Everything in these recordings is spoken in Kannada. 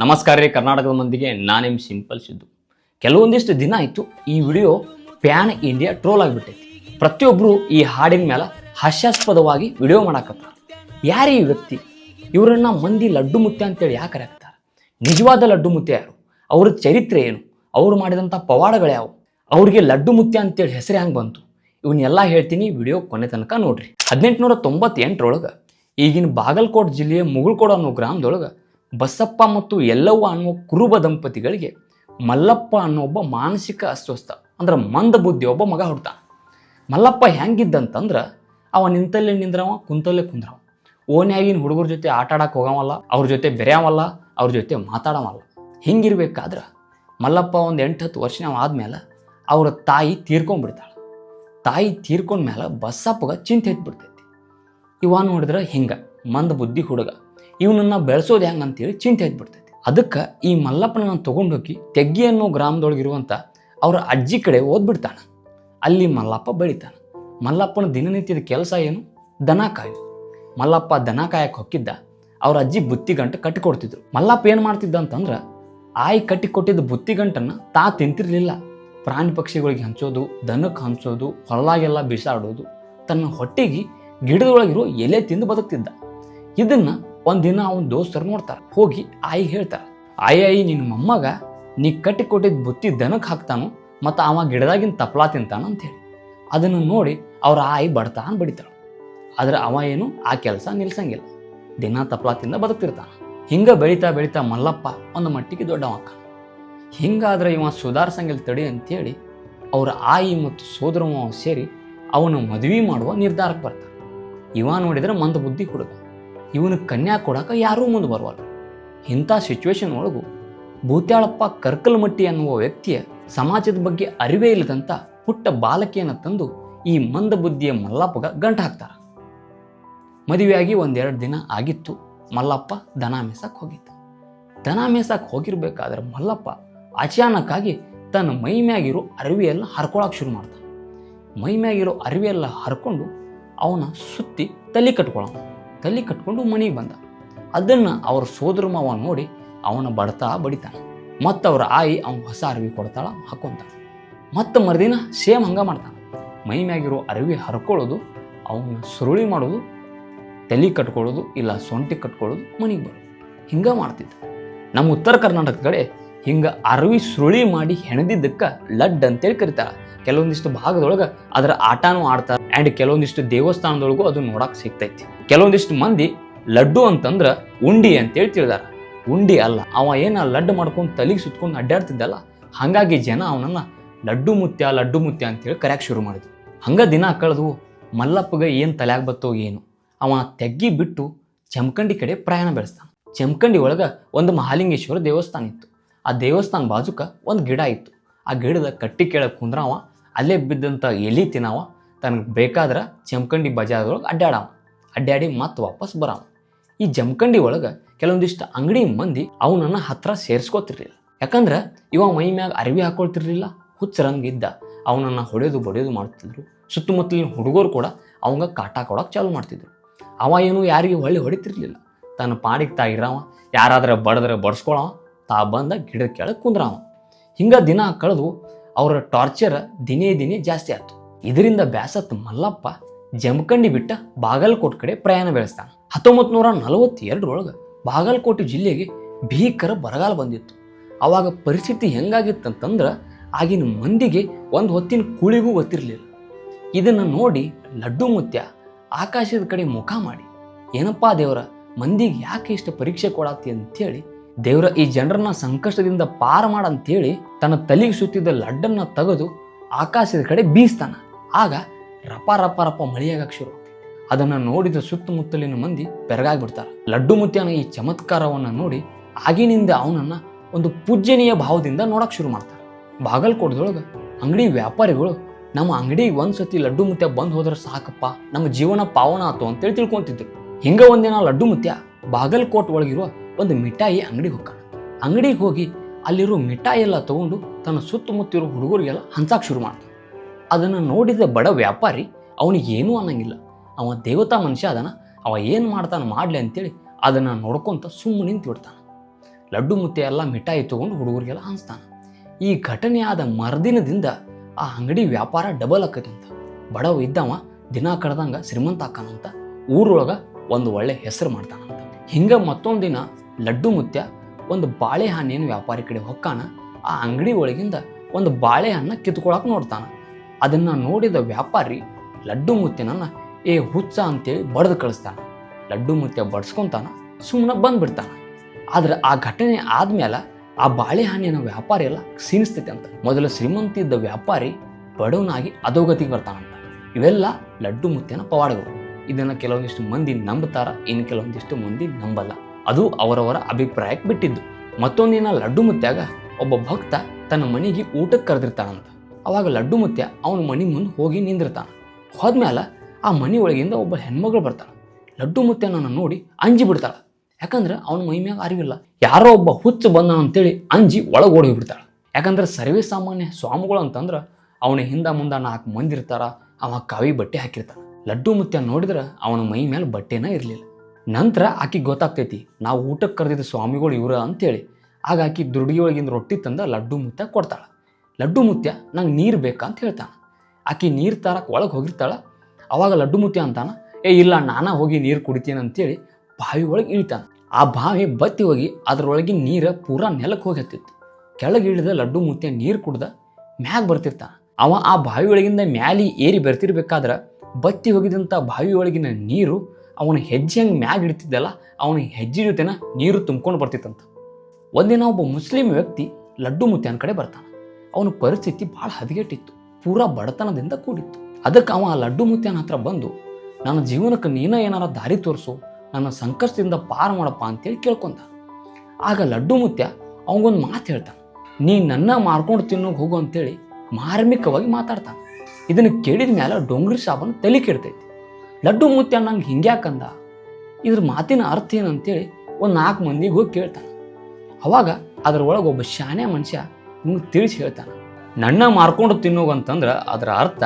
ನಮಸ್ಕಾರ ರೀ ಕರ್ನಾಟಕದ ಮಂದಿಗೆ ನಾನೇಮ್ ಸಿಂಪಲ್ ಸಿದ್ದು. ಕೆಲವೊಂದಿಷ್ಟು ದಿನ ಆಯಿತು, ಈ ವಿಡಿಯೋ ಪ್ಯಾನ್ ಇಂಡಿಯಾ ಟ್ರೋಲ್ ಆಗಿಬಿಟ್ಟೈತಿ. ಪ್ರತಿಯೊಬ್ಬರು ಈ ಹಾಡಿನ ಮೇಲೆ ಹಾಸ್ಯಾಸ್ಪದವಾಗಿ ವಿಡಿಯೋ ಮಾಡಾಕತ್ತಾರ. ಯಾರೇ ಈ ವ್ಯಕ್ತಿ, ಇವರನ್ನ ಮಂದಿ ಲಡ್ಡು ಮುತ್ತೆ ಅಂತೇಳಿ ಯಾಕೆ ಕರೆಯಾಕ್ತಾರೆ ನಿಜವಾದ ಲಡ್ಡು ಮುತ್ತೆ ಯಾರು? ಅವ್ರ ಚರಿತ್ರೆ ಏನು? ಅವ್ರು ಮಾಡಿದಂಥ ಪವಾಡಗಳು ಯಾವು? ಅವ್ರಿಗೆ ಲಡ್ಡು ಮುತ್ತೆ ಅಂತೇಳಿ ಹೆಸರು ಹೆಂಗೆ ಬಂತು? ಇವನ್ನೆಲ್ಲ ಹೇಳ್ತೀನಿ ವಿಡಿಯೋ ಕೊನೆ ತನಕ ನೋಡ್ರಿ. ಹದಿನೆಂಟುನೂರ ತೊಂಬತ್ತೆಂಟರೊಳಗೆ ಈಗಿನ ಬಾಗಲಕೋಟೆ ಜಿಲ್ಲೆಯ ಮುಗುಳ್ಕೋಡು ಅನ್ನೋ ಗ್ರಾಮದೊಳಗೆ ಬಸಪ್ಪ ಮತ್ತು ಎಲ್ಲವ್ವ ಅನ್ನೋ ಕುರುಬ ದಂಪತಿಗಳಿಗೆ ಮಲ್ಲಪ್ಪ ಅನ್ನೋ ಒಬ್ಬ ಮಾನಸಿಕ ಅಸ್ವಸ್ಥ, ಅಂದ್ರೆ ಮಂದ ಬುದ್ಧಿ ಒಬ್ಬ ಮಗ ಹುಡ್ತ. ಮಲ್ಲಪ್ಪ ಹೆಂಗಿದ್ದಂತಂದ್ರೆ ಅವ ನಿಂತಲ್ಲೇ ನಿಂದ್ರವ, ಕುಂತಲ್ಲೇ ಕುಂದ್ರವ. ಓನ್ಯಾಗಿನ ಹುಡುಗರ ಜೊತೆ ಆಟ ಆಡಕ್ಕೆ ಹೋಗವಲ್ಲ, ಅವ್ರ ಜೊತೆ ಬೆರೆಯವಲ್ಲ, ಅವ್ರ ಜೊತೆ ಮಾತಾಡವಲ್ಲ. ಹಿಂಗಿರ್ಬೇಕಾದ್ರೆ ಮಲ್ಲಪ್ಪ ಒಂದು ಎಂಟು ಹತ್ತು ವರ್ಷ ಆದ್ಮೇಲೆ ಅವ್ರ ತಾಯಿ ತೀರ್ಕೊಂಡ್ಬಿಡ್ತಾಳೆ. ತಾಯಿ ತೀರ್ಕೊಂಡ್ಮೇಲೆ ಬಸ್ಸಪ್ಪಗ ಚಿಂತೆ ಎತ್ಬಿಡ್ತೈತಿ. ಇವ ನೋಡಿದ್ರೆ ಹಿಂಗ, ಮಂದ ಬುದ್ಧಿ ಹುಡುಗ. ಇವನನ್ನ ಬೆಳೆಸೋದು ಹೆಂಗೆ ಅಂತೇಳಿ ಚಿಂತೆ ಆಗಿಬಿಡ್ತೈತಿ ಅದಕ್ಕೆ ಈ ಮಲ್ಲಪ್ಪನ ತೊಗೊಂಡೋಗಿ ತೆಗ್ಗಿ ಅನ್ನೋ ಗ್ರಾಮದೊಳಗಿರುವಂಥ ಅವರ ಅಜ್ಜಿ ಕಡೆ ಓದ್ಬಿಡ್ತಾನೆ ಅಲ್ಲಿ ಮಲ್ಲಪ್ಪ ಬೆಳಿತಾನೆ. ಮಲ್ಲಪ್ಪನ ದಿನನಿತ್ಯದ ಕೆಲಸ ಏನು? ದನ ಕಾಯೋದು. ಮಲ್ಲಪ್ಪ ದನ ಕಾಯಕ್ಕೆ ಹೊಕ್ಕಿದ್ದ. ಅವ್ರ ಅಜ್ಜಿ ಬುತ್ತಿಗಂಟು ಕಟ್ಟಿಕೊಡ್ತಿದ್ರು. ಮಲ್ಲಪ್ಪ ಏನು ಮಾಡ್ತಿದ್ದ ಅಂತಂದ್ರೆ ಆಯಿ ಕಟ್ಟಿಕೊಟ್ಟಿದ್ದ ಬುತ್ತಿಗಂಟನ್ನು ಬುತ್ತಿ ಗಂಟನ್ನು ತಾ ತಿಂತಿರಲಿಲ್ಲ. ಪ್ರಾಣಿ ಪಕ್ಷಿಗಳಿಗೆ ಹಂಚೋದು ದನಕ್ಕೆ ಹಂಚೋದು, ಹೊಲದಾಗೆಲ್ಲ ಬಿಸಾಡೋದು ತನ್ನ ಹೊಟ್ಟೆಗೆ ಗಿಡದೊಳಗಿರೋ ಎಲೆ ತಿಂದು ಬದುಕ್ತಿದ್ದ. ಇದನ್ನ ಒಂದಿನ ಅವನ ದೋಸ್ತರು ನೋಡ್ತಾರೆ, ಹೋಗಿ ಆಯಿ ಹೇಳ್ತಾರೆ. ಆಯಿ ಆಯಿ ನಿನ್ನ ಮೊಮ್ಮಗ ನೀ ಕಟ್ಟಿ ಕೊಟ್ಟಿದ್ದ ಬುತ್ತಿ ದನಕ್ಕೆ ಹಾಕ್ತಾನು, ಮತ್ತು ಅವ ಗಿಡದಾಗಿನ ತಪ್ಲಾ ತಿಂತಾನ ಅಂತೇಳಿ ಅದನ್ನು ನೋಡಿ ಅವ್ರ ಆಯಿ ಬಡ್ತಾನ ಬಡಿತಾಳು. ಆದ್ರೆ ಅವ ಏನು, ಆ ಕೆಲಸ ನಿಲ್ಸಂಗಿಲ್ಲ. ದಿನ ತಪ್ಲಾ ತಿಂದ ಬದುಕ್ತಿರ್ತಾನ. ಹಿಂಗ ಬೆಳಿತಾ ಬೆಳಿತಾ ಮಲ್ಲಪ್ಪ ಒಂದು ಮಟ್ಟಿಗೆ ದೊಡ್ಡವಕ್ಕ. ಹಿಂಗಾದ್ರೆ ಇವ ಸುಧಾರ್ಸಂಗಿಲ್ಲ ತಡಿ ಅಂತೇಳಿ ಅವ್ರ ಆಯಿ ಮತ್ತು ಸೋದರ ಸೇರಿ ಅವನು ಮದುವೆ ಮಾಡುವ ನಿರ್ಧಾರಕ್ಕೆ ಬರ್ತಾರೆ ಇವ ನೋಡಿದ್ರೆ ಮಂದ ಬುದ್ಧಿ ಹುಡುಗ. ಇವನು ಕನ್ಯಾ ಕೊಡಾಕ ಯಾರೂ ಮುಂದೆ ಬರುವಲ್ಲ ಇಂಥ ಸಿಚುವೇಶನ್ ಒಳಗು ಭೂತ್ಯಾಳಪ್ಪ ಕರ್ಕಲ್ಮಟ್ಟಿ ಅನ್ನುವ ವ್ಯಕ್ತಿಯ ಸಮಾಜದ ಬಗ್ಗೆ ಅರಿವೇ ಇಲ್ಲದಂಥ ಪುಟ್ಟ ಬಾಲಕಿಯನ್ನು ತಂದು ಈ ಮಂದ ಬುದ್ಧಿಯ ಮಲ್ಲಪ್ಪಗ ಗಂಟು ಹಾಕ್ತಾರೆ. ಮದುವೆಯಾಗಿ ಒಂದೆರಡು ದಿನ ಆಗಿತ್ತು. ಮಲ್ಲಪ್ಪ ದನ ಮೇಸಕ್ಕೆ ಹೋಗಿದ್ದ. ದನ ಮೇಸಕ್ಕೆ ಹೋಗಿರ್ಬೇಕಾದ್ರೆ ಮಲ್ಲಪ್ಪ ಅಚಾನಕ್ಕಾಗಿ ತನ್ನ ಮೈ ಮ್ಯಾಗಿರೋ ಅರಿವಿಯೆಲ್ಲ ಹರ್ಕೊಳಕ್ಕೆ ಶುರು ಮಾಡ್ತಾನೆ ಮೈ ಮ್ಯಾಗಿರೋ ಅರಿವಿಯೆಲ್ಲ ಹರ್ಕೊಂಡು ಅವನ ಸುತ್ತಿ ತಲೆ ಕಟ್ಕೊಳ್ಳೋಣ ತಲೆ ಕಟ್ಕೊಂಡು ಮನೆಗೆ ಬಂದ. ಅದನ್ನು ಅವರ ಸೋದರ ಮಾವ ನೋಡಿ ಅವನ ಬಡ್ತಾ ಬಡಿತಾನೆ. ಮತ್ತು ಅವ್ರ ಆಯಿ ಅವ್ನ ಹೊಸ ಅರಿವಿ ಕೊಡ್ತಾಳ ಹಾಕ್ಕೊಂತಾನೆ ಮತ್ತು ಮರುದಿನ ಸೇಮ್ ಹಂಗೆ ಮಾಡ್ತಾನೆ. ಮೈ ಮ್ಯಾಗಿರೋ ಅರಿವಿ ಹರ್ಕೊಳ್ಳೋದು, ಅವನ ಸುರುಳಿ ಮಾಡೋದು, ತಲೆ ಕಟ್ಕೊಳ್ಳೋದು, ಇಲ್ಲ ಸೊಂಟಿ ಕಟ್ಕೊಳ್ಳೋದು ಮನೆಗೆ ಬರೋದು. ಹಿಂಗೆ ಮಾಡ್ತಿದ್ದ. ನಮ್ಮ ಉತ್ತರ ಕರ್ನಾಟಕದ ಕಡೆ ಹಿಂಗೆ ಅರವಿ ಸುರುಳಿ ಮಾಡಿ ಹೆಣದಿದ್ದಕ್ಕೆ ಲಡ್ ಅಂತೇಳಿ ಕರೀತಾರೆ ಕೆಲವೊಂದಿಷ್ಟು ಭಾಗದೊಳಗೆ ಅದರ ಆಟನೂ ಆಡ್ತಾರೆ. ಆ್ಯಂಡ್ ಕೆಲವೊಂದಿಷ್ಟು ದೇವಸ್ಥಾನದೊಳಗೂ ಅದು ನೋಡಕ್ಕೆ ಸಿಗ್ತೈತಿ. ಕೆಲವೊಂದಿಷ್ಟು ಮಂದಿ ಲಡ್ಡು ಅಂತಂದ್ರೆ ಉಂಡಿ ಅಂತೇಳಿ ತಿಳಿದಾರ ಉಂಡಿ ಅಲ್ಲ, ಅವ ಏನ ಲಡ್ಡು ಮಾಡ್ಕೊಂಡು ತಲೆಗೆ ಸುತ್ಕೊಂಡು ಅಡ್ಡಾಡ್ತಿದ್ದಲ್ಲ, ಹಾಗಾಗಿ ಜನ ಅವನನ್ನ ಲಡ್ಡು ಮುತ್ಯ ಲಡ್ಡು ಮುತ್ಯ ಅಂತೇಳಿ ಕರೆಯಕ್ಕೆ ಶುರು ಮಾಡಿದ್ರು. ಹಂಗ ದಿನ ಕಳೆದು ಮಲ್ಲಪ್ಪಗೆ ಏನು ತಲೆಯಾಗ ಬತ್ತೋ ಏನು, ಅವ ತೆಗ್ಗಿ ಬಿಟ್ಟು ಚಮಕಂಡಿ ಕಡೆ ಪ್ರಯಾಣ ಬೆಳೆಸ್ತಾನೆ. ಚಮಕಂಡಿ ಒಳಗೆ ಒಂದು ಮಹಾಲಿಂಗೇಶ್ವರ ದೇವಸ್ಥಾನ ಇತ್ತು. ಆ ದೇವಸ್ಥಾನ ಬಾಜುಕ ಒಂದು ಗಿಡ ಇತ್ತು. ಆ ಗಿಡದ ಕಟ್ಟಿ ಕೆಳಗೆ ಕುಂದ್ರವ, ಅಲ್ಲೇ ಬಿದ್ದಂಥ ಎಲಿ ತಿನ್ನವ, ತನಗೆ ಬೇಕಾದ್ರೆ ಚಮಕಂಡಿ ಬಜಾರದೊಳಗೆ ಅಡ್ಡಾಡವ. ಅಡ್ಡಾಡಿ ಮತ್ತೆ ವಾಪಸ್ ಬರಾವ ಈ ಜಮಖಂಡಿ ಒಳಗೆ ಕೆಲವೊಂದಿಷ್ಟು ಅಂಗಡಿ ಮಂದಿ ಅವನನ್ನ ಹತ್ರ ಸೇರಿಸ್ಕೋತಿರ್ಲಿಲ್ಲ. ಯಾಕಂದ್ರೆ ಇವ ಮೈ ಮ್ಯಾಗ ಅರಿವಿ ಹಾಕೊಳ್ತಿರ್ಲಿಲ್ಲ, ಹುಚ್ಚರಂಗಿದ್ದ. ಅವನನ್ನ ಹೊಡೆಯೋದು ಬಡಿಯೋದು ಮಾಡ್ತಿದ್ರು. ಸುತ್ತಮುತ್ತಲಿನ ಹುಡುಗರು ಕೂಡ ಅವಂಗ ಕಾಟ ಕೊಡೋಕೆ ಚಾಲು ಮಾಡ್ತಿದ್ರು. ಅವ ಏನು ಯಾರಿಗೆ ಹೊಳ್ಳಿ ಹೊಡಿತಿರ್ಲಿಲ್ಲ. ತನ್ನ ಪಾಡಿಗೆ ತಾ ಇರವ, ಯಾರಾದ್ರೆ ಬಡದ್ರೆ ಬಡ್ಸ್ಕೊಳವ, ತಾ ಬಂದ ಗಿಡ ಕೆಳಗೆ ಕುಂದ್ರವ. ಹಿಂಗ ದಿನ ಕಳೆದು ಅವರ ಟಾರ್ಚರ್ ದಿನೇ ದಿನೇ ಜಾಸ್ತಿ ಆಯ್ತು ಇದರಿಂದ ಬ್ಯಾಸತ್ ಮಲ್ಲಪ್ಪ ಜಮಖಂಡಿ ಬಿಟ್ಟ ಬಾಗಲಕೋಟೆ ಕಡೆ ಪ್ರಯಾಣ ಬೆಳೆಸ್ತಾನೆ. ಹತ್ತೊಂಬತ್ತು ನೂರ ನಲವತ್ತೆರಡರೊಳಗೆ ಬಾಗಲಕೋಟೆ ಜಿಲ್ಲೆಗೆ ಭೀಕರ ಬರಗಾಲ ಬಂದಿತ್ತು. ಆವಾಗ ಪರಿಸ್ಥಿತಿ ಹೆಂಗಾಗಿತ್ತಂತಂದ್ರೆ ಆಗಿನ ಮಂದಿಗೆ ಒಂದು ಹೊತ್ತಿನ ಕೂಳಿಗೂ ಗೊತ್ತಿರಲಿಲ್ಲ. ಇದನ್ನು ನೋಡಿ ಲಡ್ಡು ಮುತ್ಯ ಆಕಾಶದ ಕಡೆ ಮುಖ ಮಾಡಿ, ಏನಪ್ಪಾ ದೇವರ, ಮಂದಿಗೆ ಯಾಕೆ ಇಷ್ಟು ಪರೀಕ್ಷೆ ಕೊಡತ್ತಿ ಅಂತೇಳಿ ದೇವರ ಈ ಜನರನ್ನ ಸಂಕಷ್ಟದಿಂದ ಪಾರ ಮಾಡಂತೇಳಿ ತನ್ನ ತಲೆಗೆ ಸುತ್ತಿದ್ದ ಲಡ್ಡನ್ನು ತೆಗೆದು ಆಕಾಶದ ಕಡೆ ಬೀಸ್ತಾನ. ಆಗ ರಪ ರಪ ರಪ ಮಳೆಯಾಗಕ್ಕೆ ಶುರು. ಅದನ್ನು ನೋಡಿದ ಸುತ್ತಮುತ್ತಲಿನ ಮಂದಿ ಬೆರಗಾಗ್ಬಿಡ್ತಾರೆ. ಲಡ್ಡು ಮುತ್ಯನ ಈ ಚಮತ್ಕಾರವನ್ನು ನೋಡಿ ಆಗಿನಿಂದ ಅವನನ್ನ ಒಂದು ಪೂಜ್ಯನೀಯ ಭಾವದಿಂದ ನೋಡಕ್ಕೆ ಶುರು ಮಾಡ್ತಾರೆ. ಬಾಗಲಕೋಟದೊಳಗೆ ಅಂಗಡಿ ವ್ಯಾಪಾರಿಗಳು, ನಮ್ಮ ಅಂಗಡಿಗೆ ಒಂದ್ಸತಿ ಲಡ್ಡು ಮುತ್ಯ ಬಂದು ಹೋದ್ರೆ ಸಾಕಪ್ಪ, ನಮ್ಮ ಜೀವನ ಪಾವನ ಆತು ಅಂತೇಳಿ ತಿಳ್ಕೊಂತಿದ್ರು. ಹಿಂಗೆ ಒಂದಿನ ಲಡ್ಡು ಮುತ್ಯ ಬಾಗಲ್ಕೋಟ್ ಒಳಗಿರುವ ಒಂದು ಮಿಠಾಯಿ ಅಂಗಡಿಗೆ ಹೋಗ್ತಾನೆ ಅಂಗಡಿಗೆ ಹೋಗಿ ಅಲ್ಲಿರೋ ಮಿಠಾಯಿ ಎಲ್ಲ ತಗೊಂಡು ತನ್ನ ಸುತ್ತಮುತ್ತಿರೋ ಹುಡುಗರಿಗೆಲ್ಲ ಹಂಚಕ್ಕೆ ಶುರು ಮಾಡ್ತಾನೆ. ಅದನ್ನು ನೋಡಿದ ಬಡ ವ್ಯಾಪಾರಿ, ಅವನಿಗೆ ಏನೂ ಅನ್ನಂಗಿಲ್ಲ. ಅವ ದೇವತಾ ಮನುಷ್ಯ ಅದನ. ಅವ ಏನು ಮಾಡ್ತಾನೆ ಮಾಡಲಿ ಅಂತೇಳಿ ಅದನ್ನು ನೋಡ್ಕೊಂತ ಸುಮ್ಮನೆ ನಿಂತು ಲಡ್ಡು ಮುತ್ತೆ ಎಲ್ಲ ಮಿಠಾಯಿ ತೊಗೊಂಡು ಹುಡುಗರಿಗೆಲ್ಲ ಹಂಚ್ತಾನೆ. ಈ ಘಟನೆ ಆದ ಮರುದಿನದಿಂದ ಆ ಅಂಗಡಿ ವ್ಯಾಪಾರ ಡಬಲ್ ಆಕೈತಂತ ಬಡವ ಇದ್ದವ ದಿನ ಕಡ್ದಂಗೆ ಶ್ರೀಮಂತ ಹಾಕಾನಂತ ಊರೊಳಗೆ ಒಂದು ಒಳ್ಳೆ ಹೆಸರು ಮಾಡ್ತಾನಂತ ಹಿಂಗೆ ಮತ್ತೊಂದು ದಿನ ಲಡ್ಡು ಮುತ್ಯ ಒಂದು ಬಾಳೆಹಣ್ಣಿನ ವ್ಯಾಪಾರಿ ಕಡೆ ಹೊಕ್ಕಾನ ಆ ಅಂಗಡಿ ಒಳಗಿಂದ ಒಂದು ಬಾಳೆಹಣ್ಣ ಕಿತ್ಕೊಳಕ್ಕೆ ನೋಡ್ತಾನ. ಅದನ್ನ ನೋಡಿದ ವ್ಯಾಪಾರಿ, ಲಡ್ಡು ಮುತ್ತಿನನ್ನ ಏ ಹುಚ್ಚ ಅಂತೇಳಿ ಬಡ್ದು ಕಳಿಸ್ತಾನೆ. ಲಡ್ಡು ಮುತ್ತೆ ಬಡ್ಸ್ಕೊತಾನೆ ಸುಮ್ಮನೆ ಬಂದ್ಬಿಡ್ತಾನ. ಆದ್ರೆ ಆ ಘಟನೆ ಆದ್ಮೇಲೆ ಆ ಬಾಳೆಹಣ್ಣಿನ ವ್ಯಾಪಾರಿ ಎಲ್ಲ ಕ್ಷೀಣಿಸ್ತೈತೆ ಅಂತ. ಮೊದಲು ಶ್ರೀಮಂತ ಇದ್ದ ವ್ಯಾಪಾರಿ ಬಡವನಾಗಿ ಅಧೋಗತಿಗೆ ಬರ್ತಾನಂತ. ಇವೆಲ್ಲ ಲಡ್ಡು ಮುತ್ಯನ ಪವಾಡಗಳು. ಇದನ್ನ ಕೆಲವೊಂದಿಷ್ಟು ಮಂದಿ ನಂಬುತ್ತಾರ ಇನ್ನು ಕೆಲವೊಂದಿಷ್ಟು ಮಂದಿ ನಂಬಲ್ಲ. ಅದು ಅವರವರ ಅಭಿಪ್ರಾಯಕ್ಕೆ ಬಿಟ್ಟಿದ್ದು. ಮತ್ತೊಂದಿನ ಲಡ್ಡು ಮುತ್ಯಾಗ ಒಬ್ಬ ಭಕ್ತ ತನ್ನ ಮನೆಗೆ ಊಟಕ್ಕೆ ಕರೆದಿರ್ತಾನಂತ. ಅವಾಗ ಲಡ್ಡು ಮುತ್ಯ ಅವನ ಮನೆ ಮುಂದೆ ಹೋಗಿ ನಿಂದಿರ್ತಾನೆ. ಹೋದ್ಮೇಲೆ ಆ ಮನೆ ಒಳಗಿಂದ ಒಬ್ಬ ಹೆಣ್ಮಗಳು ಬರ್ತಾಳೆ ಲಡ್ಡು ಮುತ್ಯನನ್ನ ನೋಡಿ ಅಂಜಿ ಬಿಡ್ತಾಳೆ. ಯಾಕಂದ್ರೆ ಅವನ ಮೈ ಮ್ಯಾಗ ಅರಿವಿಲ್ಲ. ಯಾರೋ ಒಬ್ಬ ಹುಚ್ಚು ಬಂದ ಅಂತೇಳಿ ಅಂಜಿ ಒಳಗೆ ಓಡಿ ಹೋಗ್ಬಿಡ್ತಾಳ ಯಾಕಂದ್ರೆ ಸರ್ವೇ ಸಾಮಾನ್ಯ ಸ್ವಾಮಿಗಳು ಅಂತಂದ್ರೆ ಅವನ ಹಿಂದ ಮುಂದ ನಾಲ್ಕು ಮಂದಿ ಇರ್ತಾರ, ಅವ ಕಾವಿ ಬಟ್ಟೆ ಹಾಕಿರ್ತಾನ. ಲಡ್ಡು ಮುತ್ಯ ನೋಡಿದ್ರೆ ಅವನ ಮೈ ಮೇಲೆ ಬಟ್ಟೆನ ಇರಲಿಲ್ಲ. ನಂತರ ಆಕಿಗೆ ಗೊತ್ತಾಗ್ತೈತಿ, ನಾವು ಊಟಕ್ಕೆ ಕರೆದಿದ್ದ ಸ್ವಾಮಿಗಳು ಇವ್ರ ಅಂತೇಳಿ. ಆಗ ಆಕಿ ದುರ್ಡಿಯೊಳಗಿಂದ ರೊಟ್ಟಿ ತಂದ ಲಡ್ಡು ಮುತ್ಯ ಕೊಡ್ತಾಳ. ಲಡ್ಡು ಮುತ್ಯ, ನಂಗೆ ನೀರು ಬೇಕಾ ಅಂತ ಹೇಳ್ತಾನೆ. ಆಕಿ ನೀರು ತರಕ್ಕೆ ಒಳಗೆ ಹೋಗಿರ್ತಾಳೆ. ಅವಾಗ ಲಡ್ಡು ಮುತ್ಯ ಅಂತಾನೆ, ಏ, ಇಲ್ಲ, ನಾನು ಹೋಗಿ ನೀರು ಕುಡಿತೀನಿ ಅಂತೇಳಿ ಬಾವಿ ಒಳಗೆ ಇಳಿತಾನೆ. ಆ ಬಾವಿ ಬತ್ತಿ ಹೋಗಿ ಅದರೊಳಗಿನ ನೀರು ಪೂರಾ ನೆಲಕ್ಕೆ ಹೋಗಿ ಹತ್ತಿತ್ತು ಕೆಳಗೆ ಇಳಿದ ಲಡ್ಡು ಮುತ್ಯ ನೀರು ಕುಡ್ದ ಮ್ಯಾಗ ಬರ್ತಿರ್ತಾನೆ. ಅವ ಆ ಬಾವಿ ಒಳಗಿಂದ ಮ್ಯಾಲಿ ಏರಿ ಬರ್ತಿರ್ಬೇಕಾದ್ರೆ ಬತ್ತಿ ಹೋಗಿದಂಥ ಬಾವಿ ಒಳಗಿನ ನೀರು ಅವನ ಹೆಜ್ಜೆ ಹೆಂಗೆ ಮ್ಯಾಗ ಇಡ್ತಿದ್ದಲ್ಲ, ಅವನ ಹೆಜ್ಜೆ ಜೊತೆನ ನೀರು ತುಂಬ್ಕೊಂಡು ಬರ್ತಿತ್ತಂತ. ಒಂದಿನ ಒಬ್ಬ ಮುಸ್ಲಿಂ ವ್ಯಕ್ತಿ ಲಡ್ಡು ಮುತ್ಯನ ಕಡೆ ಬರ್ತಾನ. ಅವನ ಪರಿಸ್ಥಿತಿ ಭಾಳ ಹದಗೆಟ್ಟಿತ್ತು. ಪೂರಾ ಬಡತನದಿಂದ ಕೂಡಿತ್ತು. ಅದಕ್ಕೆ ಅವ ಆ ಲಡ್ಡು ಮುತ್ಯನ ಹತ್ರ ಬಂದು, ನನ್ನ ಜೀವನಕ್ಕೆ ನೀನ ಏನಾರ ದಾರಿ ತೋರಿಸು, ನನ್ನ ಸಂಕಷ್ಟದಿಂದ ಪಾರು ಮಾಡಪ್ಪ ಅಂತೇಳಿ ಕೇಳ್ಕೊಂಡ. ಆಗ ಲಡ್ಡು ಮುತ್ಯ ಅವಂಗೊಂದು ಮಾತು ಹೇಳ್ತಾನೆ. ನೀ ನನ್ನ ಮಾರ್ಕೊಂಡು ತಿನ್ನೋಕೆ ಹೋಗು ಅಂತೇಳಿ ಮಾರ್ಮಿಕವಾಗಿ ಮಾತಾಡ್ತಾನೆ. ಇದನ್ನು ಕೇಳಿದ ಮೇಲೆ ಡೊಂಗ್ರಿ ಸಾಬನ್ ತಲೆ ಕೆಡ್ತೈತಿ. ಲಡ್ಡು ಮುತ್ಯ ನಂಗೆ ಹಿಂಗ್ಯಾಕಂದ, ಇದ್ರ ಮಾತಿನ ಅರ್ಥ ಏನಂತೇಳಿ ಒಂದು ನಾಲ್ಕು ಮಂದಿಗೆ ಹೋಗಿ ಕೇಳ್ತಾನೆ. ಅವಾಗ ಅದರೊಳಗೆ ಒಬ್ಬ ಶಾನೆ ಮನುಷ್ಯ ನಿಮ್ಗೆ ತಿಳಿಸಿ ಹೇಳ್ತಾನೆ ನನ್ನ ಮಾರ್ಕೊಂಡು ತಿನ್ನೋಗಂತಂದ್ರೆ ಅದರ ಅರ್ಥ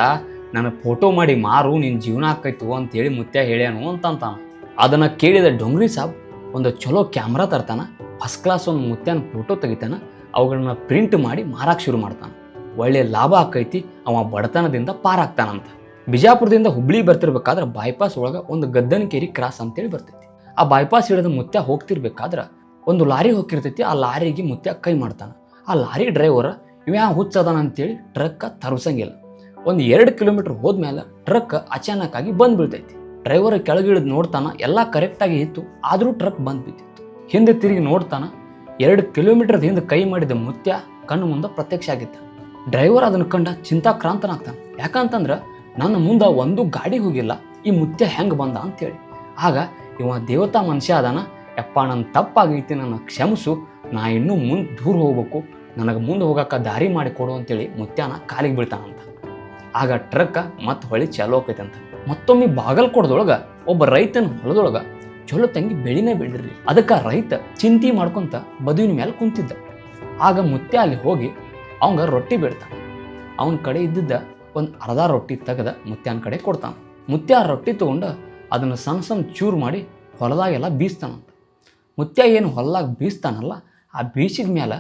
ನನ್ನ ಫೋಟೋ ಮಾಡಿ ಮಾರು ನಿನ್ನ ಜೀವನ ಆಕೈತು ಅಂತೇಳಿ ಮುತ್ಯ ಹೇಳ್ಯಾನು ಅಂತ ಅಂತಾನ ಅದನ್ನು ಕೇಳಿದ ಡೊಂಗ್ರಿ ಸಾಬ್ ಒಂದು ಚಲೋ ಕ್ಯಾಮ್ರಾ ತರ್ತಾನ ಫಸ್ಟ್ ಕ್ಲಾಸ್ ಒಂದು ಮುತ್ಯನ ಫೋಟೋ ತೆಗಿತಾನೆ, ಅವುಗಳನ್ನ ಪ್ರಿಂಟ್ ಮಾಡಿ ಮಾರಕ್ಕೆ ಶುರು ಮಾಡ್ತಾನೆ. ಒಳ್ಳೆಯ ಲಾಭ ಆಕೈತಿ, ಅವ ಬಡತನದಿಂದ ಪಾರಾಗ್ತಾನಂತ. ಬಿಜಾಪುರದಿಂದ ಹುಬ್ಳಿ ಬರ್ತಿರ್ಬೇಕಾದ್ರೆ ಬೈಪಾಸ್ ಒಳಗೆ ಒಂದು ಗದ್ದನಕೇರಿ ಕ್ರಾಸ್ ಅಂತೇಳಿ ಬರ್ತೈತಿ. ಆ ಬೈಪಾಸ್ ಹಿಡಿದ ಮುತ್ಯ ಹೋಗ್ತಿರ್ಬೇಕಾದ್ರೆ ಒಂದು ಲಾರಿ ಹೋಗಿರ್ತೈತಿ ಆ ಲಾರಿಗೆ ಮುತ್ಯ ಕೈ ಮಾಡ್ತಾನೆ. ಆ ಲಾರಿ ಡ್ರೈವರ್ ಇವ ಯಾವ ಹುಚ್ಚದಾನ ಅಂತೇಳಿ ಟ್ರಕ್ ತರ್ಸಂಗಿಲ್ಲ. ಒಂದು ಎರಡು ಕಿಲೋಮೀಟರ್ ಹೋದ್ಮೇಲೆ ಟ್ರಕ್ ಅಚಾನಕ್ ಆಗಿ ಬಂದ್ ಬೀಳ್ತೈತಿ ಡ್ರೈವರ್ ಕೆಳಗಿಳಿದು ನೋಡ್ತಾನ, ಎಲ್ಲ ಕರೆಕ್ಟಾಗಿ ಇತ್ತು, ಆದರೂ ಟ್ರಕ್ ಬಂದ್ ಬಿದ್ದಿತ್ತು ಹಿಂದೆ ತಿರುಗಿ ನೋಡ್ತಾನ, ಎರಡು ಕಿಲೋಮೀಟರ್ ಹಿಂದೆ ಕೈ ಮಾಡಿದ ಮುತ್ಯ ಕಣ್ಣು ಮುಂದೆ ಪ್ರತ್ಯಕ್ಷ ಆಗಿತ್ತು ಡ್ರೈವರ್ ಅದನ್ನ ಕಂಡ ಚಿಂತಾಕ್ರಾಂತನಾಗ್ತಾನೆ. ಯಾಕಂತಂದ್ರೆ ನನ್ನ ಮುಂದೆ ಒಂದು ಗಾಡಿ ಹೋಗಿಲ್ಲ, ಈ ಮುತ್ಯ ಹೆಂಗೆ ಬಂದ ಅಂತೇಳಿ. ಆಗ ಇವ ದೇವತಾ ಮನುಷ್ಯ ಅದಾನ, ಯಪ್ಪ ನನ್ನ ತಪ್ಪಾಗೈತಿ, ನನ್ನ ಕ್ಷಮಿಸು ನಾ ಇನ್ನೂ ಮುಂದೆ ದೂರ ಹೋಗ್ಬೇಕು. ನನಗೆ ಮುಂದೆ ಹೋಗೋಕೆ ದಾರಿ ಮಾಡಿ ಕೊಡು ಅಂತೇಳಿ ಮುತ್ಯಾನ ಕಾಲಿಗೆ ಬೀಳ್ತಾನಂತ. ಆಗ ಟ್ರಕ್ಕ ಮತ್ತೆ ಹೊಳಿ ಚಾಲು ಆಕೈತೆ ಅಂತ. ಮತ್ತೊಮ್ಮೆ ಬಾಗಲ್ಕೋಟದೊಳಗೆ ಒಬ್ಬ ರೈತನ ಹೊಲದೊಳಗೆ ಚಲೋ ತಂಗಿ ಬೆಳಿನೇ ಬೆಳೆದಿರಲಿ. ಅದಕ್ಕೆ ರೈತ ಚಿಂತೆ ಮಾಡ್ಕೊಂತ ಬದುವಿನ ಮೇಲೆ ಕುಂತಿದ್ದ. ಆಗ ಮುತ್ಯ ಅಲ್ಲಿ ಹೋಗಿ ಅವಂಗ ರೊಟ್ಟಿ ಬೇಡ್ತಾನೆ. ಅವನ ಕಡೆ ಇದ್ದಿದ್ದ ಒಂದು ಅರ್ಧ ರೊಟ್ಟಿ ತೆಗೆದ ಮುತ್ಯಾನ ಕಡೆ ಕೊಡ್ತಾನೆ. ಮುತ್ಯ ರೊಟ್ಟಿ ತೊಗೊಂಡು ಅದನ್ನು ಸಣ್ಣ ಸಣ್ಣ ಚೂರು ಮಾಡಿ ಹೊಲದಾಗೆಲ್ಲ ಬೀಸ್ತಾನಂತ. ಮುತ್ಯ ಏನು ಹೊಲದಾಗ ಬೀಸ್ತಾನಲ್ಲ ಆ ಬೀಸಿದ ಮೇಲೆ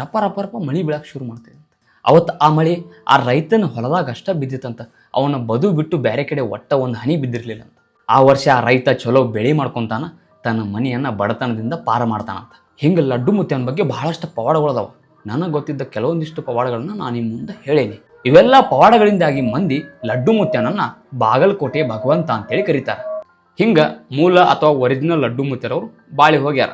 ರಪ ರಪ ರಪ ಮಳೆ ಬೀಳಕ್ಕೆ ಶುರು ಮಾಡ್ತಿದ್ದಂತ ಅವತ್ತು ಆ ಮಳೆ ಆ ರೈತನ ಹೊಲದಾಗ ಅಷ್ಟ ಬಿದ್ದಿತ್ತಂತ ಅವನ ಬದು ಬಿಟ್ಟು ಬೇರೆ ಕಡೆ ಒಟ್ಟ ಒಂದು ಹನಿ ಬಿದ್ದಿರಲಿಲ್ಲ ಅಂತ. ಆ ವರ್ಷ ಆ ರೈತ ಚಲೋ ಬೆಳೆ ಮಾಡ್ಕೊತಾನ, ತನ್ನ ಮನೆಯನ್ನು ಬಡತನದಿಂದ ಪಾರ ಮಾಡ್ತಾನಂತ ಹಿಂಗೆ ಲಡ್ಡು ಮುತ್ಯನ ಬಗ್ಗೆ ಬಹಳಷ್ಟು ಪವಾಡಗಳದಾವ ನನಗೆ ಗೊತ್ತಿದ್ದ ಕೆಲವೊಂದಿಷ್ಟು ಪವಾಡಗಳನ್ನ ನಾನು ನಿಮ್ಮ ಮುಂದೆ ಹೇಳೇನಿ. ಇವೆಲ್ಲ ಪವಾಡಗಳಿಂದಾಗಿ ಮಂದಿ ಲಡ್ಡು ಮುತ್ಯನನ್ನ ಬಾಗಲಕೋಟೆ ಭಗವಂತ ಅಂತೇಳಿ ಕರೀತಾರೆ. ಹಿಂಗ ಮೂಲ ಅಥವಾ ಒರಿಜಿನಲ್ ಲಡ್ಡು ಮುತ್ಯರವರು ಬಾಳಿ ಹೋಗ್ಯಾರ.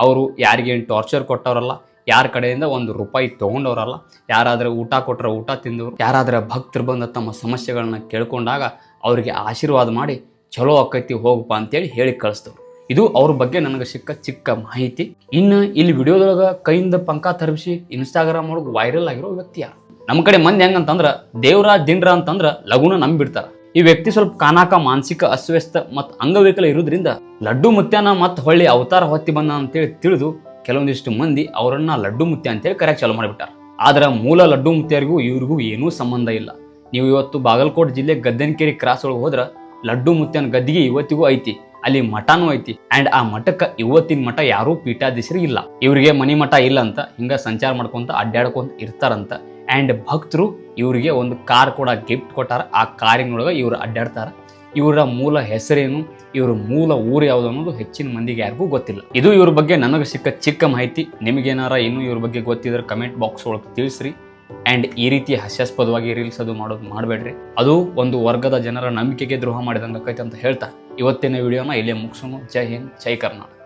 ಅವರು ಯಾರಿಗೇನು ಟಾರ್ಚರ್ ಕೊಟ್ಟವರಲ್ಲ, ಯಾರ ಕಡೆಯಿಂದ ಒಂದು ರೂಪಾಯಿ ತೊಗೊಂಡವರಲ್ಲ, ಯಾರಾದ್ರೆ ಊಟ ಕೊಟ್ಟರೆ ಊಟ ತಿಂದವರು, ಯಾರಾದ್ರೆ ಭಕ್ತರು ಬಂದ ತಮ್ಮ ಸಮಸ್ಯೆಗಳನ್ನ ಕೇಳ್ಕೊಂಡಾಗ ಅವರಿಗೆ ಆಶೀರ್ವಾದ ಮಾಡಿ, ಚಲೋ ಆಕೈತಿ ಹೋಗಪ್ಪ ಅಂತೇಳಿ ಹೇಳಿ ಕಳಿಸ್ತವ್ರು ಇದು ಅವ್ರ ಬಗ್ಗೆ ನನಗೆ ಸಿಕ್ಕ ಚಿಕ್ಕ ಮಾಹಿತಿ. ಇನ್ನು ಇಲ್ಲಿ ವಿಡಿಯೋದೊಳಗೆ ಕೈಯಿಂದ ಪಂಕ ತರಿಸಿ ಇನ್ಸ್ಟಾಗ್ರಾಮ್ ಒಳಗೆ ವೈರಲ್ ಆಗಿರೋ ವ್ಯಕ್ತಿ ಯಾರು? ನಮ್ಮ ಕಡೆ ಮಂದಿ ಹೆಂಗಂತಂದ್ರೆ, ದೇವ್ರ ದಿನ್ರ ಅಂತಂದ್ರೆ ಲಗುನ ನಂಬಿಡ್ತಾರ. ಈ ವ್ಯಕ್ತಿ ಸ್ವಲ್ಪ ಕಾನಾಕ ಮಾನಸಿಕ ಅಸ್ವಸ್ಥ ಮತ್ತು ಅಂಗವಿಕಲ ಇರುವುದರಿಂದ ಲಡ್ಡು ಮುತ್ಯಾನ ಮತ್ತು ಹೊಳ್ಳಿ ಅವತಾರ ಹೊತ್ತಿ ಬಂದ ಅಂತೇಳಿ ತಿಳಿದು ಕೆಲವೊಂದಿಷ್ಟು ಮಂದಿ ಅವರನ್ನ ಲಡ್ಡು ಮುತ್ಯ ಅಂತೇಳಿ ಕರೆಯಕ್ಕೆ ಚಾಲು ಮಾಡಿಬಿಟ್ಟಾರ. ಆದ್ರೆ ಮೂಲ ಲಡ್ಡು ಮುತ್ಯರಿಗೂ ಇವ್ರಿಗೂ ಏನೂ ಸಂಬಂಧ ಇಲ್ಲ. ನೀವು ಇವತ್ತು ಬಾಗಲಕೋಟೆ ಜಿಲ್ಲೆ ಗದ್ದನಕೆರೆ ಕ್ರಾಸ್ ಒಳಗೆ ಹೋದ್ರೆ ಲಡ್ಡು ಮುತ್ಯನ ಗದ್ದಿಗೆ ಇವತ್ತಿಗೂ ಐತಿ, ಅಲ್ಲಿ ಮಠನೂ ಐತಿ, ಅಂಡ್ ಆ ಮಠಕ್ಕೆ ಇವತ್ತಿನ ಮಠ ಯಾರೂ ಪೀಠಾಧೀಶರು ಇಲ್ಲ. ಇವರಿಗೆ ಮನಿ ಮಠ ಇಲ್ಲ ಅಂತ ಹಿಂಗ ಸಂಚಾರ ಮಾಡ್ಕೊಂತ ಅಡ್ಡಾಡ್ಕೊಂತ ಇರ್ತಾರಂತ ಅಂಡ್ ಭಕ್ತರು ಇವರಿಗೆ ಒಂದು ಕಾರ್ ಕೂಡ ಗಿಫ್ಟ್ ಕೊಟ್ಟಾರ. ಆ ಕಾರಿನೊಳಗೆ ಇವರು ಅಡ್ಡಾಡ್ತಾರೆ. ಇವರ ಮೂಲ ಹೆಸರೇನು, ಇವರ ಮೂಲ ಊರು ಯಾವುದು ಅನ್ನೋದು ಹೆಚ್ಚಿನ ಮಂದಿಗೆ ಯಾರಿಗೂ ಗೊತ್ತಿಲ್ಲ. ಇದು ಇವ್ರ ಬಗ್ಗೆ ನನಗೆ ಸಿಕ್ಕ ಚಿಕ್ಕ ಮಾಹಿತಿ. ನಿಮಗೇನಾರ ಇನ್ನೂ ಇವ್ರ ಬಗ್ಗೆ ಗೊತ್ತಿದ್ರೆ ಕಮೆಂಟ್ ಬಾಕ್ಸ್ ಒಳಗೆ ತಿಳಿಸ್ರಿ. ಆ್ಯಂಡ್ ಈ ರೀತಿ ಹಾಸ್ಯಾಸ್ಪದವಾಗಿ ರೀಲ್ಸ್ ಅದು ಮಾಡೋದು ಮಾಡಬೇಡ್ರಿ. ಅದು ಒಂದು ವರ್ಗದ ಜನರ ನಂಬಿಕೆಗೆ ದ್ರೋಹ ಮಾಡಿದಂಗೆ ಅಂತ ಹೇಳ್ತಾ. ಇವತ್ತಿನ ವಿಡಿಯೋನ ಇಲ್ಲೇ ಮುಗಿಸೋಣ. ಜೈ ಹಿಂದ್, ಜೈ ಕರ್ನಾಟಕ.